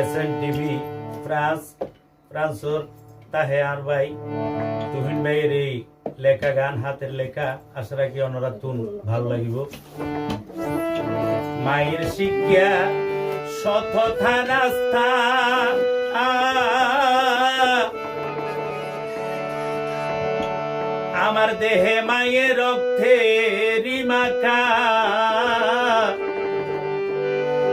S N TV France, ফ্রান্সর তাহে আর ভাই। তুহিন ভাইয়ের এই লেখা গান, হাতের লেখা, আশা রাখি অনরা তুন ভালো লাগিব। মায়ের শিক্ষা শতথা রাস্তা আমার দেহে মায়ের রক্তে রিমাকা